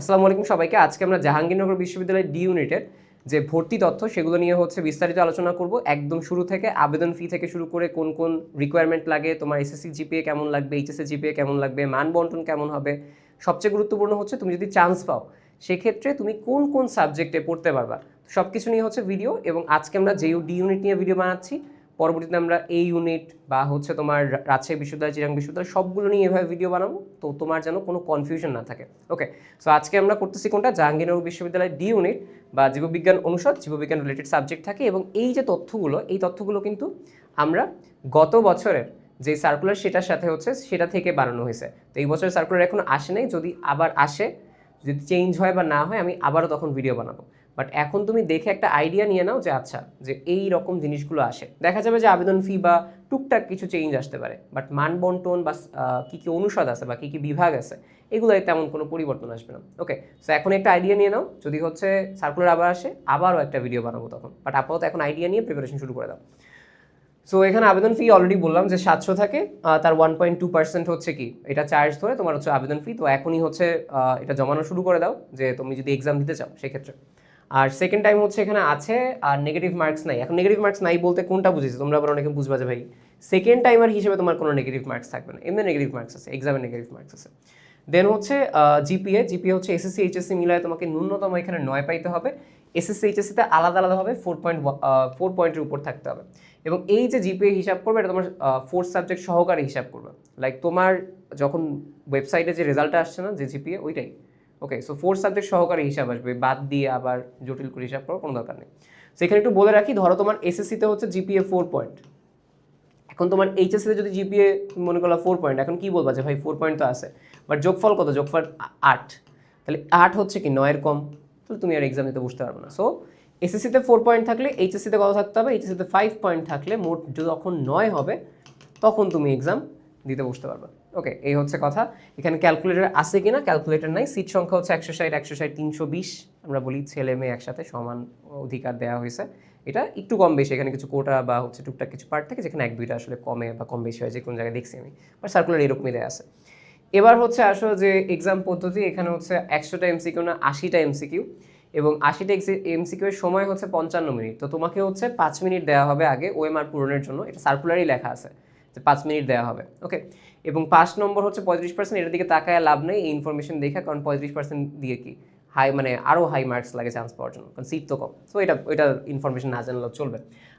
আসসালামু আলাইকুম সবাইকে। আজকে আমরা জাহাঙ্গীরনগর বিশ্ববিদ্যালয়ের ডি ইউনিটের যে ভর্তি তথ্য, সেগুলো নিয়ে হচ্ছে বিস্তারিত আলোচনা করব। একদম শুরু থেকে আবেদন ফি থেকে শুরু করে কোন কোন রিকোয়ারমেন্ট লাগে, তোমার এসএসসি জিপিএ কেমন লাগবে এইচএসসি জিপিএ কেমন লাগবে মান বন্টন কেমন হবে, সবচেয়ে গুরুত্বপূর্ণ হচ্ছে তুমি যদি চান্স পাও, সেক্ষেত্রে তুমি কোন কোন সাবজেক্টে পড়তে পারবা। সব কিছু নিয়ে হচ্ছে ভিডিও এবং আজকে আমরা যে ডি ইউনিট নিয়ে ভিডিও বানাচ্ছি পরবর্তীতে আমরা এই ইউনিট বা হচ্ছে তোমার রাজশাহী বিশ্ববিদ্যালয় চিরাং বিশ্ববিদ্যালয় সবগুলো নিয়ে এভাবে ভিডিও বানাবো। তো তোমার যেন কোনো কনফিউশন না থাকে। ওকে সো আজকে আমরা করতেছি কোনটা? জাহাঙ্গীরনগর বিশ্ববিদ্যালয় ডি ইউনিট বা জীববিজ্ঞান অনুষদ, জীববিজ্ঞান রিলেটেড সাবজেক্ট থাকে এবং এই যে তথ্যগুলো, এই তথ্যগুলো কিন্তু আমরা গত বছরের যে সার্কুলার সেটার সাথে হচ্ছে সেটা থেকে বানানো হয়েছে। তো এই বছরের সার্কুলার এখন আসে নাই। যদি আবার আসে, যদি চেঞ্জ হয় বা না হয়, আমি আবারও তখন ভিডিও বানাবো। বাট এখন তুমি দেখে একটা আইডিয়া নিয়ে নাও যে আচ্ছা যে এই রকম জিনিসগুলো আসে। দেখা যাবে যে আবেদন ফি বা টুকটাক কিছু চেঞ্জ আসতে পারে। বাট মান বন্টন বা কি কি অনুষদ আছে বা কি কি বিভাগ আছে, এগুলোয় তেমন কোনো পরিবর্তন আসবে না। ওকে সো এখন একটা আইডিয়া নিয়ে নাও। যদি হচ্ছে সার্কুলার আবার আসে, আবারও একটা ভিডিও বানাবো তখন। বাট আপাতত এখন আইডিয়া নিয়ে প্রিপারেশন শুরু করে দাও। সো এখানে আবেদন ফি অলরেডি বললাম যে সাতশো থাকে তার ওয়ান পয়েন্ট টু পার্সেন্ট হচ্ছে কি? এটা চার্জ ধরে তোমার হচ্ছে আবেদন ফি তো এখনই হচ্ছে এটা জমানো শুরু করে দাও। যে তুমি যদি এক্সাম দিতে চাও, সেক্ষেত্রে। আর সেকেন্ড টাইম হচ্ছে এখানে আছে, আর নেগেটিভ মার্কস নাই। এখন নেগেটিভ মার্কস নাই বলতে কোনটা বুঝেছি? তোমরা আবার অনেকে বুঝবা যে ভাই সেকেন্ড টাইমার হিসেবে তোমার কোনো নেগেটিভ মার্কস থাকবে না। এমনি নেগেটিভ মার্কস আছে এক্সামে নেগেটিভ মার্কস আছে। দেন হচ্ছে জিপিএ জিপিএ হচ্ছে এসএসসি এইচএসসি মিলায় তোমাকে ন্যূনতম এখানে নয় পাইতে হবে। এসএসসি এইচএসসিতে আলাদা আলাদাভাবে ফোর পয়েন্ট ফোর পয়েন্টের উপর থাকতে হবে। এবং এই যে জিপিএ হিসাব করবে, এটা তোমার ফোর্থ সাবজেক্ট সহকারে হিসাব করবে। লাইক তোমার যখন ওয়েবসাইটে যে রেজাল্টটা আসছে না, যে জিপিএ ওইটাই। ওকে সো ফোর্থ সাবজেক্ট সহকারে হিসাব আসবে, বাদ দিয়ে আবার জটিল করে হিসাব করার কোনো দরকার নেই। সেখানে একটু বলে রাখি, ধরো তোমার এসএসসিতে হচ্ছে জিপিএ ফোর পয়েন্ট এখন তোমার এইচএসসিতে যদি জিপিএ মনে করল ফোর পয়েন্ট এখন কি বলবা যে ভাই ফোর পয়েন্ট তো আছে? বাট যোগফল কত? যোগফল আট। তাহলে আট হচ্ছে কি? নয়ের কম। তাহলে তুমি আর এক্সাম দিতে বুঝতে পারবে না। সো এসএসসিতে ফোর পয়েন্ট থাকলে এইচএসসিতে কত থাকতে হবে? এইচএসসিতে ফাইভ পয়েন্ট থাকলে মোট যখন নয় হবে, তখন তুমি এক্সাম দিতে বসতে পারবে। ওকে এই হচ্ছে কথা। এখানে ক্যালকুলেটর আছে কিনা? ক্যালকুলেটর নাই। সিট সংখ্যা হচ্ছে একশো ষাট একশো ষাট, তিনশো বিশ। আমরা বলি ছেলে মেয়ে একসাথে সমান অধিকার দেওয়া হয়েছে। এটা একটু কম বেশি। এখানে কিছু কোটা বা হচ্ছে টুকটাক কিছু পার্ট থাকে যেখানে এক, দুইটা আসলে কমে বা কম বেশি হয় যে কোন জায়গায় দেখছি আমি। বা সার্কুলার এরকমই দেওয়া আছে। এবার হচ্ছে আসো যে এক্সাম পদ্ধতি। এখানে হচ্ছে একশোটা এমসিকিউ না আশিটা এমসিকিউ এবং আশিটা এমসিকিউ এর সময় হচ্ছে পঞ্চান্ন মিনিট। তো তোমাকে হচ্ছে পাঁচ মিনিট দেওয়া হবে আগে ওএমআর পূরণের জন্য। এটা সার্কুলারই লেখা আছে। পাঁচ মিনিট দেওয়া হবে ওকে এবং পাঁচ নম্বর হচ্ছে পঁয়ত্রিশ পার্সেন্ট এটার দিকে তাকায় লাভ নেই এই ইনফরমেশন দেখা, কারণ পঁয়ত্রিশ পার্সেন্ট দিয়ে কি? হাই মানে আরও হাই মার্কস লাগে চান্স পাওয়ার জন্য, কারণ সিট তো কম। সো এটা ওইটা ইনফরমেশন না জানলেও চলবে।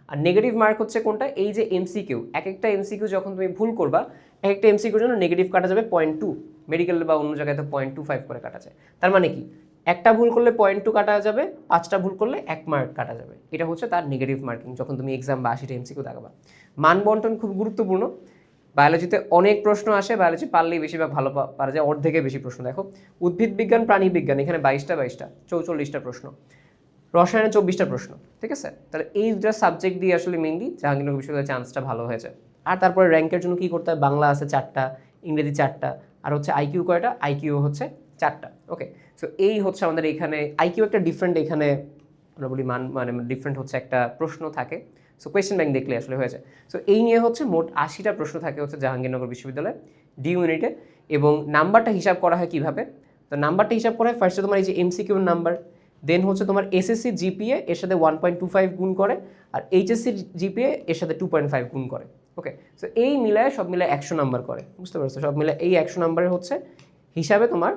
আর নেগেটিভ মার্ক হচ্ছে কোনটা? এই যে এমসিকিউ এক একটা এমসিকিউ যখন তুমি ভুল করবা, এক একটা এমসি এমসিকিউর জন্য নেগেটিভ কাটা যাবে পয়েন্ট টু মেডিকেল বা অন্য জায়গায় তো পয়েন্ট টু ফাইভ করে কাটা যায়। তার মানে কি? একটা ভুল করলে পয়েন্ট টু কাটা যাবে, পাঁচটা ভুল করলে এক মার্ক কাটা যাবে। এটা হচ্ছে তার নেগেটিভ মার্কিং যখন তুমি এক্সাম বা আশিটা এমসিকিউ দেখাবা। মান বন্টন খুব গুরুত্বপূর্ণ। বায়োলজিতে অনেক প্রশ্ন আসে বায়োলজি পারলেই বেশিরভাগ ভালো পারা যায় অর্ধেকে বেশি প্রশ্ন। দেখো, উদ্ভিদ বিজ্ঞান, প্রাণী বিজ্ঞান, এখানে বাইশটা বাইশটা, চৌচল্লিশটা প্রশ্ন। রসায়নে চব্বিশটা প্রশ্ন, ঠিক আছে? তাহলে এই দুটা সাবজেক্ট দিয়ে আসলে মেইনলি জাহাঙ্গীরনগর বিশ্ববিদ্যালয়ের চান্সটা ভালো হয়েছে আর তারপরে র্যাঙ্কের জন্য কী করতে হয়? বাংলা আছে চারটা, ইংরেজি চারটা, আর হচ্ছে আইকিউ কয়টা? আইকিউ হচ্ছে চারটা। ওকে সো এই হচ্ছে আমাদের এখানে আইকিউ একটা ডিফারেন্ট এখানে বলি মান মানে ডিফারেন্ট হচ্ছে একটা প্রশ্ন থাকে। সো কোয়েশ্চেন ব্যাংক দেখলে আসলে হয়েছে সো এই নিয়ে হচ্ছে মোট আশিটা প্রশ্ন থাকে হচ্ছে জাহাঙ্গীরনগর বিশ্ববিদ্যালয়ে ডি ইউনিটে এবং নাম্বারটা হিসাব করা হয় কীভাবে? তো নাম্বারটা হিসাব করা হয় ফার্স্টে তোমার এই যে এমসিকিউর নাম্বার দেন হচ্ছে তোমার এসএসসি জিপিএ এর সাথে ওয়ান পয়েন্ট টু ফাইভ গুণ করে, আর এইচএসসি জিপিএ এর সাথে টু পয়েন্ট ফাইভ গুণ করে। ওকে সো এই মিলায় সব মিলায় একশো নাম্বার করে। বুঝতে পারছ? সব মিলায় এই একশো নাম্বারের হচ্ছে হিসাবে তোমার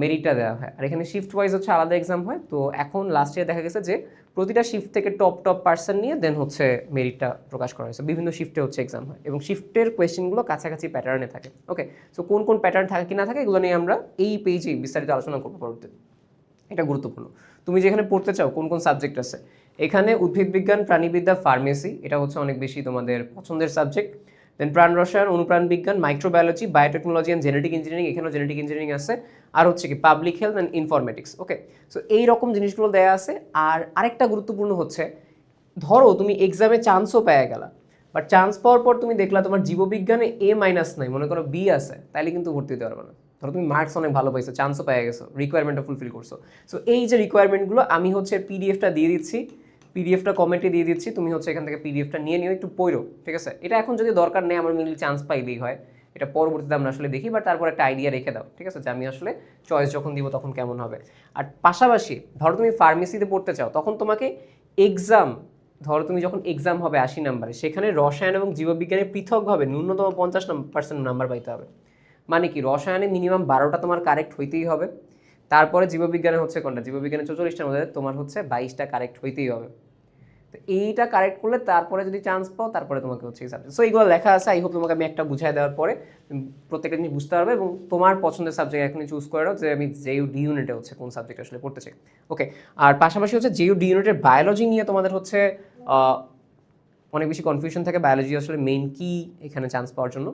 মেরিটটা দেওয়া হয়। আর এখানে শিফট ওয়াইজ হচ্ছে আলাদা এক্সাম হয়। তো এখন লাস্ট ইয়ার দেখা গেছে যে প্রতিটা শিফট থেকে টপ টপ পার্সন নিয়ে দেন হচ্ছে মেরিটটা প্রকাশ করা হয়েছে। বিভিন্ন শিফটে হচ্ছে এক্সাম হয়। এবং শিফটের কোয়েশ্চেনগুলো কাছাকাছি প্যাটার্নে থাকে। ওকে সো কোন কোন প্যাটার্ন থাকে কি না থাকে এগুলো নিয়ে আমরা এই পেজে বিস্তারিত আলোচনা করব পরবর্তীতে। এটা গুরুত্বপূর্ণ। তুমি যেখানে পড়তে চাও, কোন কোন সাবজেক্ট আছে? এখানে উদ্ভিদ বিজ্ঞান, প্রাণীবিদ্যা ফার্মেসি এটা হচ্ছে অনেক বেশি তোমাদের পছন্দের সাবজেক্ট দেন প্রাণ রসায়ন, অনুপ্রাণ বিজ্ঞান microbiology biotechnology and genetic engineering এখানেও জেনেটিক ইঞ্জিনিয়ারিং আছে। আর হচ্ছে কি public health and informatics okay so এই রকম জিনিসগুলো দেয়া আছে। আর আরেকটা গুরুত্বপূর্ণ হচ্ছে, ধরো তুমি এক্সামে চান্সও পেয়ে গেলা বাট চান্স পাওয়ার পর তুমি দেখলা তোমার জীববিজ্ঞানে এ মাইনাস নাই, মনে করো বি আছে, তাইলে কিন্তু ভর্তি হতে পারবে না। ধরো তুমি মার্কস অনেক ভালো পাইছো চান্সও পেয়ে গেছো রিকোয়ারমেন্টটা ফুলফিল করছ। সো এই যে রিকোয়ারমেন্টগুলো আমি হচ্ছে পিডিএফটা দিয়ে দিচ্ছি। পিডিএফটা কমেন্টে দিয়ে দিচ্ছি, তুমি হচ্ছে এখান থেকে পিডিএফটা নিয়ে নিও, একটু পড়ো, ঠিক আছে? এটা এখন যদি দরকার নেই, আমার মিলি চান্স পাইলেই হয়। এটা পরবর্তীতে আমরা আসলে দেখি বাট তারপর একটা আইডিয়া রেখে দাও, ঠিক আছে? যে আমি আসলে চয়েস যখন দিব তখন কেমন হবে। আর পাশাপাশি, ধরো তুমি ফার্মেসিতে পড়তে চাও, তখন তোমাকে এক্সাম ধরো তুমি যখন এক্সাম হবে আশি নাম্বারে সেখানে রসায়ন এবং জীববিজ্ঞানে পৃথকভাবে ন্যূনতম পঞ্চাশ পার্সেন্ট নাম্বার পাইতে হবে। মানে কি? রসায়নে মিনিমাম বারোটা তোমার কারেক্ট হইতেই হবে। তারপরে জীববিজ্ঞানে হচ্ছে কোনটা? জীববিজ্ঞানে চৌচল্লিশটার মধ্যে তোমার হচ্ছে বাইশটা কারেক্ট হইতেই হবে। তো এইটা কারেক্ট করলে তারপরে যদি চান্স পাও, তারপরে তোমাকে হচ্ছে সাবজেক্ট সো এইগুলো লেখা আছে। আই হোপ তোমাকে আমি একটা বুঝাই দেওয়ার পরে প্রত্যেকটা জিনিস বুঝতে পারবে এবং তোমার পছন্দের সাবজেক্ট এখনই চুজ করে নাও যে আমি জেইউ ডি ইউনিটে হচ্ছে কোন সাবজেক্ট আসলে পড়তে চাই। ওকে আর পাশাপাশি হচ্ছে জেইউ ডি ইউনিটের বায়োলজি নিয়ে তোমাদের হচ্ছে অনেক বেশি কনফিউশন থাকে। বায়োলজি আসলে মেইন কি এখানে চান্স পাওয়ার জন্য।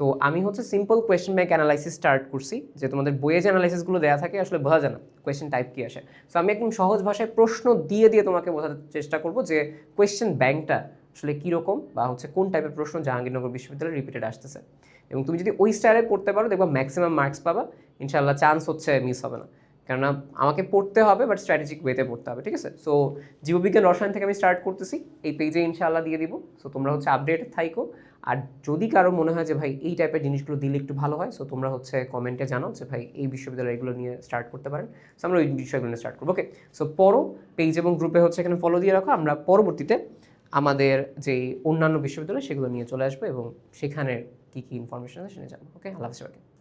তো আমি হচ্ছে simple question bank analysis start করছি, যে তোমাদের বইয়ে যে অ্যানালাইসিসগুলো দেওয়া থাকে আসলে বোঝা যায় না কোয়েশ্চেন টাইপ কি আসে। সো আমি একদম সহজ ভাষায় প্রশ্ন দিয়ে দিয়ে তোমাকে বোঝাতে চেষ্টা করব যে কোয়েশ্চেন ব্যাংকটা আসলে কীরকম বা হচ্ছে কোন টাইপের প্রশ্ন জাহাঙ্গীরনগর বিশ্ববিদ্যালয়ে রিপিটেড আসতেছে। এবং তুমি যদি ওই স্টাইলে পড়তে পারো, দেখবা ম্যাক্সিমাম মার্কস পাবা ইনশাল্লাহ চান্স হচ্ছে মিস হবে না। কেননা আমাকে পড়তে হবে বাট স্ট্র্যাটেজিক ওয়েতে পড়তে হবে, ঠিক আছে? সো জীববিজ্ঞান রসায়ন থেকে আমি স্টার্ট করতেছি, এই পেজে ইনশাআল্লাহ দিয়ে দিব। সো তোমরা হচ্ছে আপডেটেড থাইকো। আর যদি কারও মনে হয় যে, ভাই, এই টাইপের জিনিসগুলো দিলে একটু ভালো হয় সো তোমরা হচ্ছে কমেন্টে জানাও যে, ভাই, এই বিশ্ববিদ্যালয় এগুলো নিয়ে স্টার্ট করতে পারেন। সো আমরা ওই বিষয়গুলো নিয়ে স্টার্ট করব ওকে সো পরও পেজ এবং গ্রুপে হচ্ছে এখানে ফলো দিয়ে রাখো। আমরা পরবর্তীতে আমাদের যে অন্যান্য বিশ্ববিদ্যালয় সেগুলো নিয়ে চলে আসব এবং সেখানের কী কী ইনফরমেশন আছে সেটা জানব ওকে আল্লাহ হাফিজ